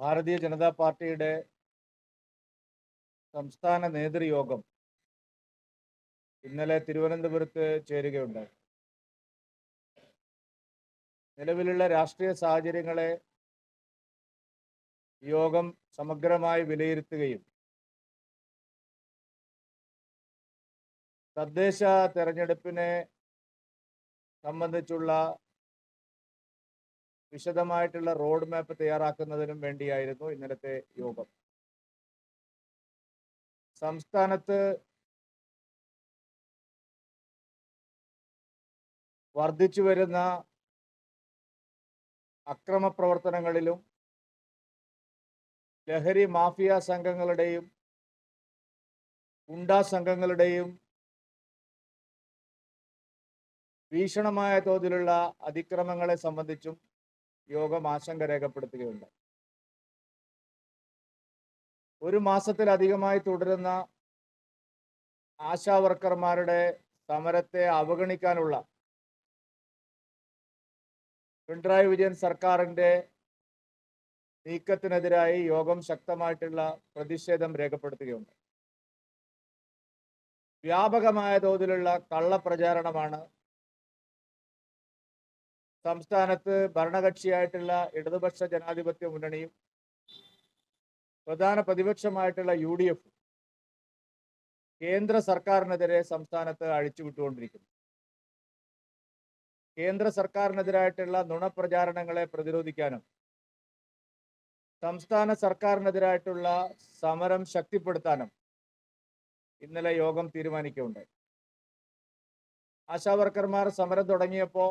ഭാരതീയ ജനതാ പാർട്ടിയുടെ സംസ്ഥാന നേതൃയോഗം ഇന്നലെ തിരുവനന്തപുരത്ത് ചേരുകയുണ്ടായി. നിലവിലുള്ള രാഷ്ട്രീയ സാഹചര്യങ്ങളെ യോഗം സമഗ്രമായി വിലയിരുത്തുകയും തദ്ദേശ തെരഞ്ഞെടുപ്പിനെ സംബന്ധിച്ചുള്ള വിശദമായിട്ടുള്ള റോഡ് മാപ്പ് തയ്യാറാക്കുന്നതിനും വേണ്ടിയായിരുന്നു ഇന്നലത്തെ യോഗം. സംസ്ഥാനത്ത് വർദ്ധിച്ചു വരുന്ന അക്രമ പ്രവർത്തനങ്ങളിലും ലഹരി മാഫിയ സംഘങ്ങളുടെയും ഗുണ്ടാ സംഘങ്ങളുടെയും ഭീഷണമായ തോതിലുള്ള അതിക്രമങ്ങളെ സംബന്ധിച്ചും യോഗം ആശങ്ക രേഖപ്പെടുത്തുകയുണ്ട് ഒരു മാസത്തിലധികമായി തുടരുന്ന ആശാ വർക്കർമാരുടെ സമരത്തെ അവഗണിക്കാനുള്ള പിണറായി വിജയൻ സർക്കാരിന്റെ നീക്കത്തിനെതിരായി യോഗം ശക്തമായിട്ടുള്ള പ്രതിഷേധം രേഖപ്പെടുത്തുകയുണ്ട് വ്യാപകമായ തോതിലുള്ള കള്ളപ്രചാരണമാണ് സംസ്ഥാനത്ത് ഭരണകക്ഷിയായിട്ടുള്ള ഇടതുപക്ഷ ജനാധിപത്യ മുന്നണിയും പ്രധാന പ്രതിപക്ഷമായിട്ടുള്ള യു ഡി എഫും കേന്ദ്ര സർക്കാരിനെതിരെ സംസ്ഥാനത്ത് അഴിച്ചുവിട്ടുകൊണ്ടിരിക്കുന്നു. കേന്ദ്ര സർക്കാരിനെതിരായിട്ടുള്ള നുണപ്രചാരണങ്ങളെ പ്രതിരോധിക്കാനും സംസ്ഥാന സർക്കാരിനെതിരായിട്ടുള്ള സമരം ശക്തിപ്പെടുത്താനും ഇന്നലെ യോഗം തീരുമാനിക്കുകയുണ്ടായി. ആശാവർക്കർമാർ സമരം തുടങ്ങിയപ്പോൾ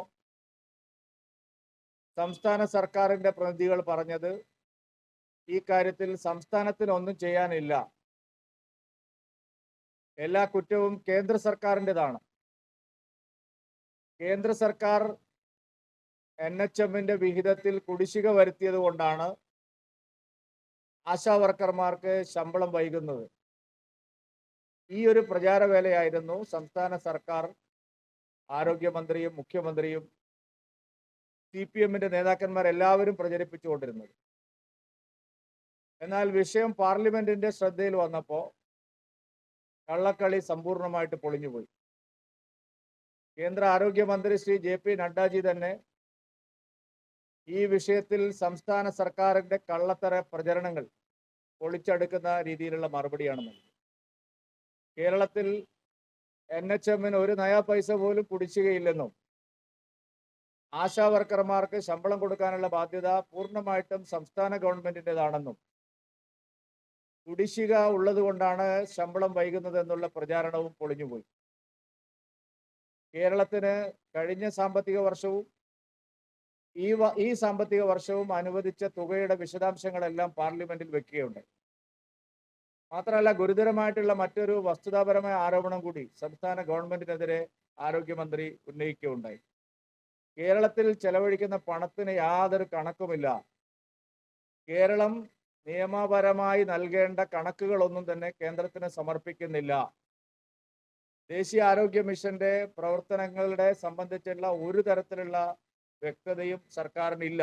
സംസ്ഥാന സർക്കാരിന്റെ പ്രതിനിധികൾ പറഞ്ഞത് ഈ കാര്യത്തിൽ സംസ്ഥാനത്തിന് ഒന്നും ചെയ്യാനില്ല. എല്ലാ കുറ്റവും കേന്ദ്ര സർക്കാരിന്റെതാണ് കേന്ദ്ര സർക്കാർ എൻ എച്ച് എമ്മിന്റെ വിഹിതത്തിൽ കുടിശ്ശിക വരുത്തിയത് കൊണ്ടാണ് ആശാ വർക്കർമാർക്ക് ശമ്പളം വൈകുന്നത്. ഈ ഒരു പ്രചാരവേലയായിരുന്നു സംസ്ഥാന സർക്കാർ ആരോഗ്യമന്ത്രിയും മുഖ്യമന്ത്രിയും സി പി എമ്മിന്റെ നേതാക്കന്മാർ എല്ലാവരും പ്രചരിപ്പിച്ചുകൊണ്ടിരുന്നത്. എന്നാൽ വിഷയം പാർലമെന്റിന്റെ ശ്രദ്ധയിൽ വന്നപ്പോൾ കള്ളക്കളി സമ്പൂർണമായിട്ട് പൊളിഞ്ഞുപോയി. കേന്ദ്ര ആരോഗ്യമന്ത്രി ശ്രീ ജെ പി നഡ്ഡാജി തന്നെ ഈ വിഷയത്തിൽ സംസ്ഥാന സർക്കാരിന്റെ കള്ളത്തര പ്രചരണങ്ങൾ പൊളിച്ചെടുക്കുന്ന രീതിയിലുള്ള മറുപടിയാണ് നൽകിയത്. കേരളത്തിൽ എൻ എച്ച് എമ്മിന് ഒരു നയാ പൈസ പോലും കുടിശ്ശികയില്ലെന്നും ആശാ വർക്കർമാർക്ക് ശമ്പളം കൊടുക്കാനുള്ള ബാധ്യത പൂർണമായിട്ടും സംസ്ഥാന ഗവൺമെന്റിന്റെതാണെന്നും കുടിശ്ശിക ഉള്ളതുകൊണ്ടാണ് ശമ്പളം വൈകുന്നത് എന്നുള്ള പ്രചാരണവും പൊളിഞ്ഞുപോയി. കേരളത്തിന് കഴിഞ്ഞ സാമ്പത്തിക വർഷവും ഈ ഈ സാമ്പത്തിക വർഷവും അനുവദിച്ച തുകയുടെ വിശദാംശങ്ങളെല്ലാം പാർലമെന്റിൽ വെക്കുകയുണ്ടായി. മാത്രമല്ല ഗുരുതരമായിട്ടുള്ള മറ്റൊരു വസ്തുതാപരമായ ആരോപണം കൂടി സംസ്ഥാന ഗവൺമെന്റിനെതിരെ ആരോഗ്യമന്ത്രി ഉന്നയിക്കുകയുണ്ടായി. കേരളത്തിൽ ചെലവഴിക്കുന്ന പണത്തിന് യാതൊരു കണക്കുമില്ല. കേരളം നിയമപരമായി നൽകേണ്ട കണക്കുകളൊന്നും തന്നെ കേന്ദ്രത്തിന് സമർപ്പിക്കുന്നില്ല. ദേശീയ ആരോഗ്യ മിഷന്റെ പ്രവർത്തനങ്ങളുടെ സംബന്ധിച്ചുള്ള ഒരു തരത്തിലുള്ള വ്യക്തതയും സർക്കാരിനില്ല.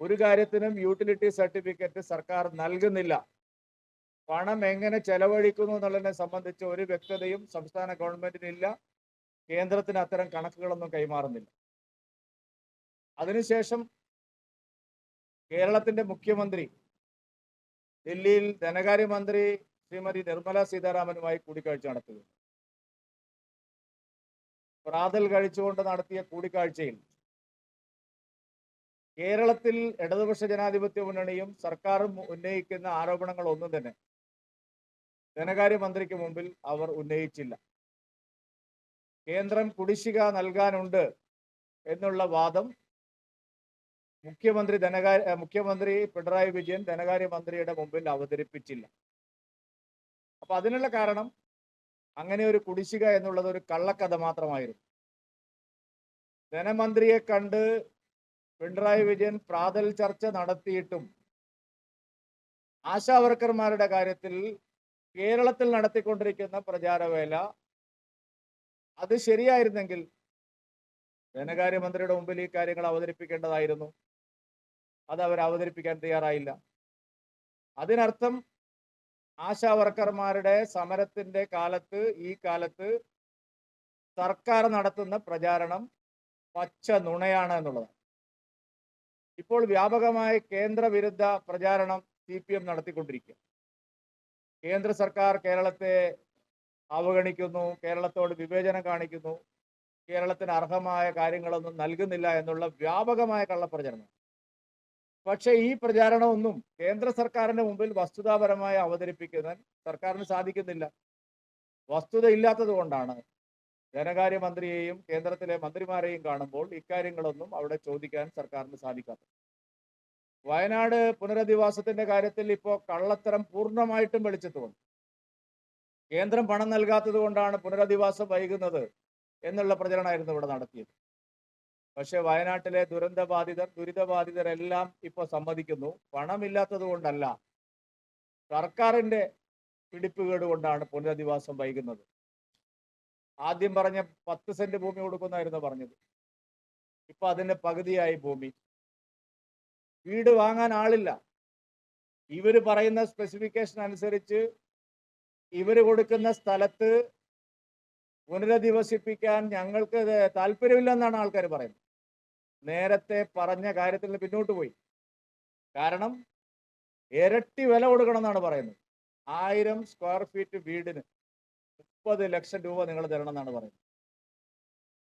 ഒരു കാര്യത്തിനും യൂട്ടിലിറ്റി സർട്ടിഫിക്കറ്റ് സർക്കാർ നൽകുന്നില്ല. പണം എങ്ങനെ ചെലവഴിക്കുന്നു എന്നുള്ളതിനെ സംബന്ധിച്ച് ഒരു വ്യക്തതയും സംസ്ഥാന ഗവൺമെന്റിനില്ല. കേന്ദ്രത്തിന് അത്തരം കണക്കുകളൊന്നും കൈമാറുന്നില്ല. അതിനുശേഷം കേരളത്തിന്റെ മുഖ്യമന്ത്രി ഡൽഹിയിൽ ധനകാര്യമന്ത്രി ശ്രീമതി നിർമ്മല സീതാരാമനുമായി കൂടിക്കാഴ്ച നടത്തുക പ്രാതൽ കഴിച്ചുകൊണ്ട് നടത്തിയ കൂടിക്കാഴ്ചയിൽ കേരളത്തിൽ ഇടതുപക്ഷ ജനാധിപത്യ മുന്നണിയും സർക്കാരും ഉന്നയിക്കുന്ന ആരോപണങ്ങൾ ഒന്നും തന്നെ ധനകാര്യമന്ത്രിക്ക് മുമ്പിൽ അവർ ഉന്നയിച്ചില്ല. കേന്ദ്രം കുടിശ്ശിക നൽകാനുണ്ട് എന്നുള്ള വാദം മുഖ്യമന്ത്രി ധനകാര്യ മുഖ്യമന്ത്രി പിണറായി വിജയൻ ധനകാര്യമന്ത്രിയുടെ മുമ്പിൽ അവതരിപ്പിച്ചില്ല. അപ്പൊ അതിനുള്ള കാരണം അങ്ങനെ ഒരു കുടിശ്ശിക എന്നുള്ളത് ഒരു കള്ളക്കഥ മാത്രമായിരുന്നു. ധനമന്ത്രിയെ കണ്ട് പിണറായി വിജയൻ പ്രാതൽ ചർച്ച നടത്തിയിട്ടും ആശാവർക്കർമാരുടെ കാര്യത്തിൽ കേരളത്തിൽ നടത്തിക്കൊണ്ടിരിക്കുന്ന പ്രചാരവേല അത് ശരിയായിരുന്നെങ്കിൽ ധനകാര്യമന്ത്രിയുടെ മുമ്പിൽ ഈ കാര്യങ്ങൾ അവതരിപ്പിക്കേണ്ടതായിരുന്നു. അത് അവർ അവതരിപ്പിക്കാൻ തയ്യാറായില്ല. അതിനർത്ഥം ആശാ വർക്കർമാരുടെ സമരത്തിന്റെ കാലത്ത് ഈ കാലത്ത് സർക്കാർ നടത്തുന്ന പ്രചാരണം പച്ച നുണയാണ് എന്നുള്ളതാണ്. ഇപ്പോൾ വ്യാപകമായ കേന്ദ്രവിരുദ്ധ പ്രചാരണം സി പി എം നടത്തിക്കൊണ്ടിരിക്കുക കേന്ദ്ര സർക്കാർ കേരളത്തെ അവഗണിക്കുന്നു കേരളത്തോട് വിവേചനം കാണിക്കുന്നു കേരളത്തിന് അർഹമായ കാര്യങ്ങളൊന്നും നൽകുന്നില്ല എന്നുള്ള വ്യാപകമായ കള്ളപ്രചരണം. പക്ഷേ ഈ പ്രചാരണമൊന്നും കേന്ദ്ര സർക്കാരിന്റെ മുമ്പിൽ വസ്തുതാപരമായി അവതരിപ്പിക്കാൻ സർക്കാരിന് സാധിക്കുന്നില്ല. വസ്തുത ഇല്ലാത്തത് കൊണ്ടാണ് ധനകാര്യമന്ത്രിയെയും കേന്ദ്രത്തിലെ മന്ത്രിമാരെയും കാണുമ്പോൾ ഇക്കാര്യങ്ങളൊന്നും അവിടെ ചോദിക്കാൻ സർക്കാരിന് സാധിക്കാത്തത്. വയനാട് പുനരധിവാസത്തിന്റെ കാര്യത്തിൽ ഇപ്പോൾ കള്ളത്തരം പൂർണമായിട്ടും വെളിച്ചത്ത് വന്നു. കേന്ദ്രം പണം നൽകാത്തത് കൊണ്ടാണ് പുനരധിവാസം വൈകുന്നത് എന്നുള്ള പ്രചരണമായിരുന്നു ഇവിടെ നടത്തിയത്. പക്ഷേ വയനാട്ടിലെ ദുരന്ത ബാധിതർ ദുരിതബാധിതരെല്ലാം ഇപ്പോൾ സമ്മതിക്കുന്നു. പണമില്ലാത്തത് കൊണ്ടല്ല. സർക്കാരിന്റെ പിടിപ്പുകേട് കൊണ്ടാണ് പുനരധിവാസം വൈകുന്നത്. ആദ്യം പറഞ്ഞ പത്ത് സെന്റ് ഭൂമി കൊടുക്കുന്നായിരുന്നു പറഞ്ഞത്. ഇപ്പൊ അതിന്റെ പകുതിയായി ഭൂമി. വീട് വാങ്ങാൻ ആളില്ല. ഇവർ പറയുന്ന സ്പെസിഫിക്കേഷൻ അനുസരിച്ച് ഇവർ കൊടുക്കുന്ന സ്ഥലത്ത് പുനരധിവസിപ്പിക്കാൻ ഞങ്ങൾക്ക് താല്പര്യമില്ലെന്നാണ് ആൾക്കാർ പറയുന്നത്. നേരത്തെ പറഞ്ഞ കാര്യത്തിൽ നിന്ന് പിന്നോട്ട് പോയി. കാരണം ഇരട്ടി വില കൊടുക്കണം എന്നാണ് പറയുന്നത്. ആയിരം സ്ക്വയർ ഫീറ്റ് വീടിന് മുപ്പത് ലക്ഷം രൂപ നിങ്ങൾ തരണം എന്നാണ് പറയുന്നത്.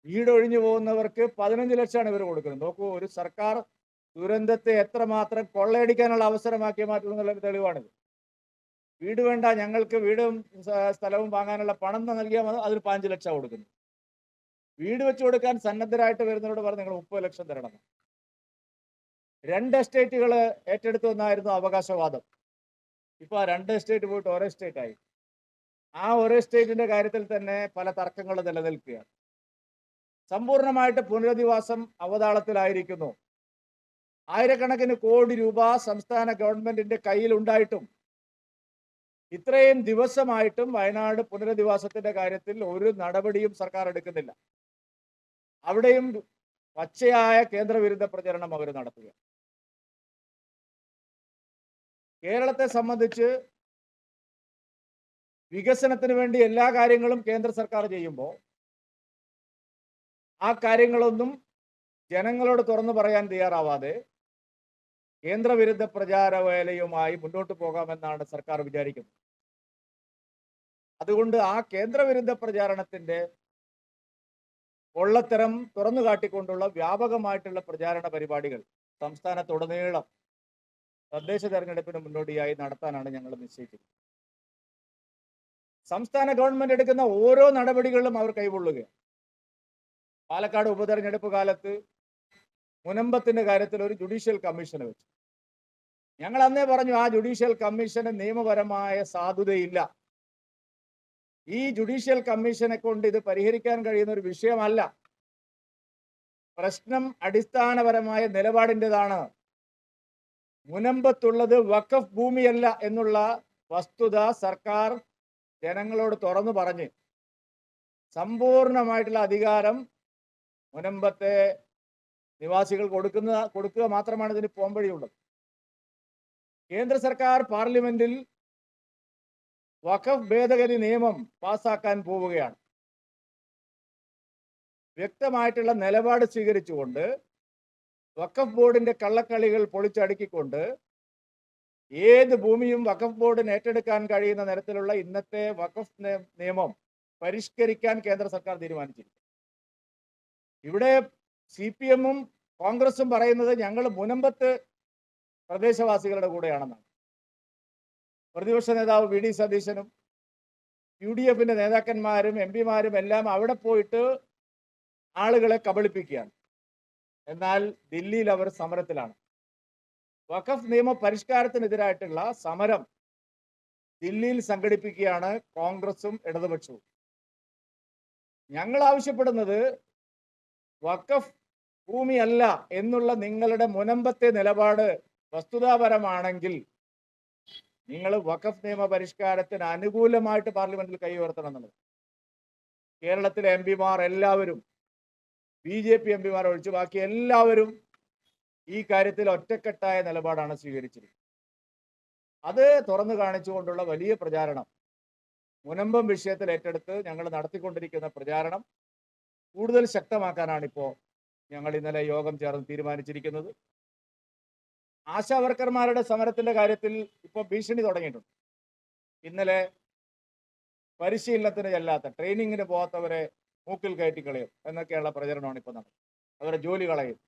വീട് ഒഴിഞ്ഞു പോകുന്നവർക്ക് പതിനഞ്ച് ലക്ഷമാണ് ഇവർ കൊടുക്കുന്നത്. നോക്കൂ ഒരു സർക്കാർ ദുരന്തത്തെ എത്രമാത്രം കൊള്ളയടിക്കാനുള്ള അവസരമാക്കി മാറ്റുന്നുള്ള തെളിവാണിത്. വീട് വേണ്ട ഞങ്ങൾക്ക് വീടും സ്ഥലവും വാങ്ങാനുള്ള പണം നൽകിയാൽ അതിന് പതിനഞ്ച് ലക്ഷം കൊടുക്കുന്നു. വീട് വെച്ച് കൊടുക്കാൻ സന്നദ്ധരായിട്ട് വരുന്നവരോട് പറഞ്ഞ് നിങ്ങൾ മുപ്പത് ലക്ഷം തരണം. രണ്ട് എസ്റ്റേറ്റുകൾ ഏറ്റെടുത്തു എന്നായിരുന്നു അവകാശവാദം. ഇപ്പൊ ആ രണ്ട് എസ്റ്റേറ്റ് പോയിട്ട് ഒരേ എസ്റ്റേറ്റ് ആയി ആ ഒരേ എസ്റ്റേറ്റിന്റെ കാര്യത്തിൽ തന്നെ പല തർക്കങ്ങൾ നിലനിൽക്കുകയാണ്. സമ്പൂർണമായിട്ട് പുനരധിവാസം അവതാളത്തിലായിരിക്കുന്നു. ആയിരക്കണക്കിന് കോടി രൂപ സംസ്ഥാന ഗവൺമെന്റിന്റെ കയ്യിൽ ഉണ്ടായിട്ടും ഇത്രയും ദിവസമായിട്ടും വയനാട് പുനരധിവാസത്തിന്റെ കാര്യത്തിൽ ഒരു നടപടിയും സർക്കാർ എടുക്കുന്നില്ല. അവിടെയും പച്ചയായ കേന്ദ്രവിരുദ്ധ പ്രചരണം അവർ നടത്തുക. കേരളത്തെ സംബന്ധിച്ച് വികസനത്തിന് വേണ്ടി എല്ലാ കാര്യങ്ങളും കേന്ദ്ര സർക്കാർ ചെയ്യുമ്പോൾ ആ കാര്യങ്ങളൊന്നും ജനങ്ങളോട് തുറന്നു പറയാൻ തയ്യാറാവാതെ കേന്ദ്രവിരുദ്ധ പ്രചാര വേലയുമായി മുന്നോട്ട് പോകാമെന്നാണ് സർക്കാർ വിചാരിക്കുന്നത്. അതുകൊണ്ട് ആ കേന്ദ്രവിരുദ്ധ പ്രചാരണത്തിന്റെ പൊള്ളത്തരം തുറന്നു കാട്ടിക്കൊണ്ടുള്ള വ്യാപകമായിട്ടുള്ള പ്രചാരണ പരിപാടികൾ സംസ്ഥാനത്തുടനീളം തദ്ദേശ തെരഞ്ഞെടുപ്പിന് മുന്നോടിയായി നടത്താനാണ് ഞങ്ങൾ നിശ്ചയിച്ചത് സംസ്ഥാന ഗവൺമെന്റ് എടുക്കുന്ന ഓരോ നടപടികളിലും അവർ കൈകൊള്ളുകയാണ് പാലക്കാട് ഉപതെരഞ്ഞെടുപ്പ് കാലത്ത് മുനമ്പത്തിന്റെ കാര്യത്തിൽ ഒരു ജുഡീഷ്യൽ കമ്മീഷനെ വെച്ചു. ഞങ്ങൾ അന്നേ പറഞ്ഞു ആ ജുഡീഷ്യൽ കമ്മീഷന് നിയമപരമായ സാധുതയില്ല. ഈ ജുഡീഷ്യൽ കമ്മീഷനെ കൊണ്ട് ഇത് പരിഹരിക്കാൻ കഴിയുന്ന ഒരു വിഷയമല്ല. പ്രശ്നം അടിസ്ഥാനപരമായ നിലപാടിന്റെതാണ്. മുനമ്പത്തുള്ളത് വഖഫ് ഭൂമിയല്ല എന്നുള്ള വസ്തുത സർക്കാർ ജനങ്ങളോട് തുറന്നു പറഞ്ഞ്. സമ്പൂർണമായിട്ടുള്ള അധികാരം മുനമ്പത്തെ നിവാസികൾ കൊടുക്കുന്ന കൊടുക്കുക മാത്രമാണ് ഇതിന് പോംവഴിയുള്ളത്. കേന്ദ്ര സർക്കാർ പാർലമെന്റിൽ വഖഫ് ഭേദഗതി നിയമം പാസാക്കാൻ പോവുകയാണ്. വ്യക്തമായിട്ടുള്ള നിലപാട് സ്വീകരിച്ചുകൊണ്ട് വഖഫ് ബോർഡിന്റെ കള്ളക്കളികൾ പൊളിച്ചടുക്കിക്കൊണ്ട് ഏത് ഭൂമിയും വഖഫ് ബോർഡിന് ഏറ്റെടുക്കാൻ കഴിയുന്ന തരത്തിലുള്ള ഇന്നത്തെ വഖഫ് നിയമം പരിഷ്കരിക്കാൻ കേന്ദ്ര സർക്കാർ തീരുമാനിച്ചിരിക്കുന്നു. ഇവിടെ സി പി എമ്മും കോൺഗ്രസും പറയുന്നത് ഞങ്ങൾ മുനമ്പത്ത് പ്രദേശവാസികളുടെ കൂടെയാണെന്നാണ്. പ്രതിപക്ഷ നേതാവ് വി ഡി സതീശനും യു ഡി എഫിന്റെ നേതാക്കന്മാരും എം പിമാരും എല്ലാം അവിടെ പോയിട്ട് ആളുകളെ കബളിപ്പിക്കുകയാണ്. എന്നാൽ ദില്ലിയിൽ അവർ സമരത്തിലാണ്. വഖഫ് നിയമ പരിഷ്കാരത്തിനെതിരായിട്ടുള്ള സമരം ദില്ലിയിൽ സംഘടിപ്പിക്കുകയാണ് കോൺഗ്രസും ഇടതുപക്ഷവും. ഞങ്ങൾ ആവശ്യപ്പെടുന്നത് വഖഫ് ഭൂമിയല്ല എന്നുള്ള നിങ്ങളുടെ മുനമ്പത്തെ നിലപാട് വസ്തുതാപരമാണെങ്കിൽ നിങ്ങൾ വഖഫ് നിയമ പരിഷ്കാരത്തിന് അനുകൂലമായിട്ട് പാർലമെന്റിൽ കൈ ഉയർത്തണം എന്നുള്ളത്. കേരളത്തിലെ എം പിമാർ എല്ലാവരും ബി ജെ പി എം പിമാർ ഒഴിച്ച് ബാക്കി എല്ലാവരും ഈ കാര്യത്തിൽ ഒറ്റക്കെട്ടായ നിലപാടാണ് സ്വീകരിച്ചത് അത് തുറന്നു കാണിച്ചുകൊണ്ടുള്ള വലിയ പ്രചാരണം. മുനമ്പം വിഷയത്തിൽ ഏറ്റെടുത്ത് ഞങ്ങൾ നടത്തിക്കൊണ്ടിരിക്കുന്ന പ്രചാരണം കൂടുതൽ ശക്തമാക്കാനാണ് ഇപ്പോൾ ഞങ്ങൾ ഇന്നലെ യോഗം ചേർന്ന് തീരുമാനിച്ചിരിക്കുന്നത്. ആശാവർക്കർമാരുടെ സമരത്തിന്റെ കാര്യത്തിൽ ഇപ്പോൾ ഭീഷണി തുടങ്ങിയിട്ടുണ്ട്. ഇന്നലെ പരിശീലനത്തിന് ചെല്ലാത്ത ട്രെയിനിങ്ങിന് പോകാത്തവരെ മൂക്കിൽ കയറ്റി കളയും എന്നൊക്കെയുള്ള പ്രചരണമാണ് ഇപ്പോൾ നടക്കുന്നത്. അവരെ ജോലി കളയും.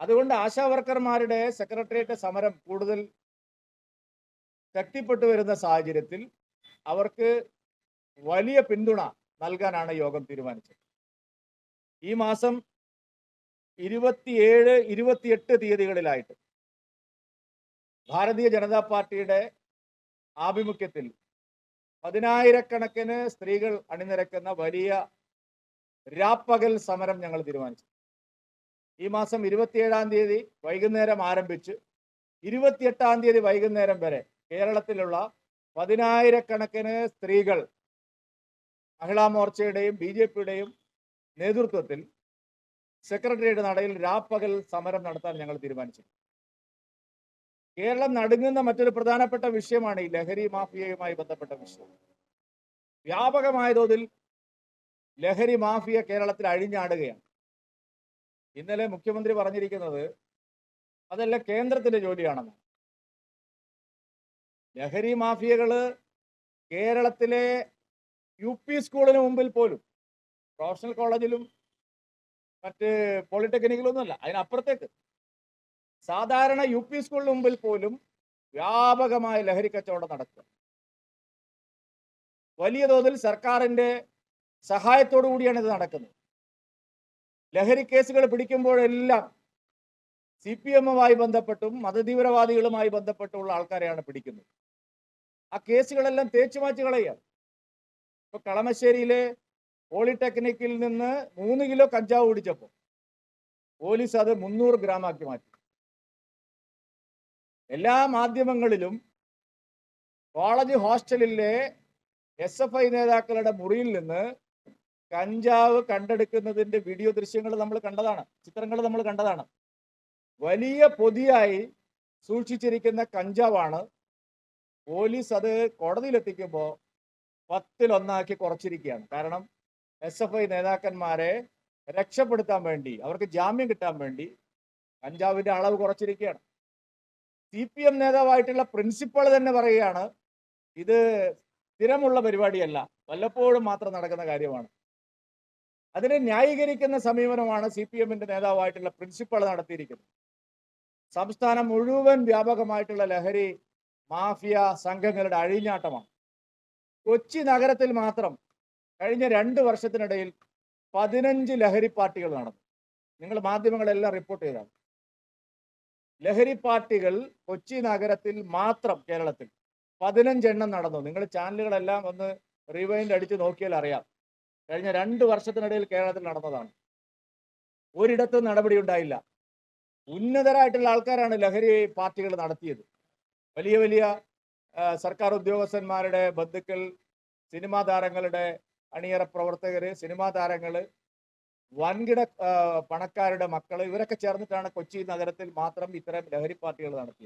അതുകൊണ്ട് ആശാവർക്കർമാരുടെ സെക്രട്ടേറിയറ്റ് സമരം കൂടുതൽ ശക്തിപ്പെട്ടു വരുന്ന സാഹചര്യത്തിൽ അവർക്ക് വലിയ പിന്തുണ നൽകാനാണ് യോഗം തീരുമാനിച്ചത്. ഈ മാസം ഇരുപത്തിയേഴ് ഇരുപത്തിയെട്ട് തീയതികളിലായിട്ട് ഭാരതീയ ജനതാ പാർട്ടിയുടെ ആഭിമുഖ്യത്തിൽ പതിനായിരക്കണക്കിന് സ്ത്രീകൾ അണിനിരക്കുന്ന വലിയ രാപ്പകൽ സമരം ഞങ്ങൾ തീരുമാനിച്ചു. ഈ മാസം ഇരുപത്തിയേഴാം തീയതി വൈകുന്നേരം ആരംഭിച്ച് ഇരുപത്തിയെട്ടാം തീയതി വൈകുന്നേരം വരെ കേരളത്തിലുള്ള പതിനായിരക്കണക്കിന് സ്ത്രീകൾ മഹിളാ മോർച്ചയുടെയും ബി ജെ പിയുടെയും നേതൃത്വത്തിൽ സെക്രട്ടേറിയറ്റ് നടയിൽ രാപ്പകൽ സമരം നടത്താൻ ഞങ്ങൾ തീരുമാനിച്ചു കേരളം നടുങ്ങുന്ന മറ്റൊരു പ്രധാനപ്പെട്ട വിഷയമാണ് ഈ ലഹരി മാഫിയയുമായി ബന്ധപ്പെട്ട വിഷയം. വ്യാപകമായ തോതിൽ ലഹരി മാഫിയ കേരളത്തിൽ അഴിഞ്ഞാടുകയാണ്. ഇന്നലെ മുഖ്യമന്ത്രി പറഞ്ഞിരിക്കുന്നത് അതല്ല കേന്ദ്രത്തിന്റെ ജോലിയാണെന്ന് ലഹരി മാഫിയകൾ കേരളത്തിലെ യു പി സ്കൂളിന് മുമ്പിൽ പോലും പ്രൊഫഷണൽ കോളേജിലും മറ്റ് പോളിടെക്നിക്കിലും പോളിടെക്നിക്കിലൊന്നുമല്ല അതിനപ്പുറത്തേക്ക്. സാധാരണ യു പി സ്കൂളിന് മുമ്പിൽ പോലും വ്യാപകമായ ലഹരി കച്ചവടം നടക്കുക. വലിയ തോതിൽ സർക്കാരിന്റെ സഹായത്തോടു കൂടിയാണ് ഇത് നടക്കുന്നത്. ലഹരി കേസുകൾ പിടിക്കുമ്പോഴെല്ലാം സി പി എമ്മുമായി ബന്ധപ്പെട്ടും മതതീവ്രവാദികളുമായി ബന്ധപ്പെട്ടുള്ള ആൾക്കാരെയാണ് പിടിക്കുന്നത്. ആ കേസുകളെല്ലാം തേച്ചു കളയുകയാണ്. ഇപ്പൊ കളമശ്ശേരിയിലെ പോളിടെക്നിക്കിൽ നിന്ന് മൂന്ന് കിലോ കഞ്ചാവ് പിടിച്ചപ്പോൾ പോലീസ് അത് മുന്നൂറ് ഗ്രാം ആക്കി മാറ്റി. എല്ലാ മാധ്യമങ്ങളിലും കോളേജ് ഹോസ്റ്റലിലെ എസ് എഫ് ഐ നേതാക്കളുടെ മുറിയിൽ നിന്ന് കഞ്ചാവ് കണ്ടെടുക്കുന്നതിന്റെ വീഡിയോ ദൃശ്യങ്ങൾ നമ്മൾ കണ്ടതാണ് ചിത്രങ്ങൾ നമ്മൾ കണ്ടതാണ്. വലിയ പൊതിയായി സൂക്ഷിച്ചിരിക്കുന്ന കഞ്ചാവാണ് പോലീസ് അത് കോടതിയിലെത്തിക്കുമ്പോൾ പത്തിലൊന്നാക്കി കുറച്ചിരിക്കുകയാണ്. കാരണം എസ് എഫ് ഐ നേതാക്കന്മാരെ രക്ഷപ്പെടുത്താൻ വേണ്ടി അവർക്ക് ജാമ്യം കിട്ടാൻ വേണ്ടി കഞ്ചാവിന്റെ അളവ് കുറച്ചിരിക്കുകയാണ്. സി പി എം നേതാവായിട്ടുള്ള പ്രിൻസിപ്പൾ തന്നെ പറയുകയാണ് ഇത് സ്ഥിരമുള്ള പരിപാടിയല്ല വല്ലപ്പോഴും മാത്രം നടക്കുന്ന കാര്യമാണ്. അതിനെ ന്യായീകരിക്കുന്ന സമീപനമാണ് സി പി എമ്മിന്റെ നേതാവായിട്ടുള്ള പ്രിൻസിപ്പൾ നടത്തിയിരിക്കുന്നത്. സംസ്ഥാനം മുഴുവൻ വ്യാപകമായിട്ടുള്ള ലഹരി മാഫിയ സംഘങ്ങളുടെ അഴിഞ്ഞാട്ടമാണ്. കൊച്ചി നഗരത്തിൽ മാത്രം കഴിഞ്ഞ രണ്ട് വർഷത്തിനിടയിൽ പതിനഞ്ച് ലഹരി പാർട്ടികൾ നടന്നു. നിങ്ങൾ മാധ്യമങ്ങളെല്ലാം റിപ്പോർട്ട് ചെയ്താണ്. ലഹരി പാർട്ടികൾ കൊച്ചി നഗരത്തിൽ മാത്രം കേരളത്തിൽ പതിനഞ്ചെണ്ണം നടന്നു. നിങ്ങൾ ചാനലുകളെല്ലാം ഒന്ന് റിവൈൻഡ് അടിച്ച് നോക്കിയാൽ അറിയാം. കഴിഞ്ഞ രണ്ട് വർഷത്തിനിടയിൽ കേരളത്തിൽ നടന്നതാണ്. ഒരിടത്തും നടപടി ഉണ്ടായില്ല. ഉന്നതരായിട്ടുള്ള ആൾക്കാരാണ് ലഹരി പാർട്ടികൾ നടത്തിയത്. വലിയ വലിയ സർക്കാർ ഉദ്യോഗസ്ഥന്മാരുടെ ബന്ധുക്കൾ സിനിമാ താരങ്ങളുടെ അണിയറ പ്രവർത്തകർ സിനിമാ താരങ്ങൾ വൻകിട പണക്കാരുടെ മക്കൾ ഇവരൊക്കെ ചേർന്നിട്ടാണ് കൊച്ചി നഗരത്തിൽ മാത്രം ഇത്തരം ലഹരി പാർട്ടികൾ നടത്തിയത്.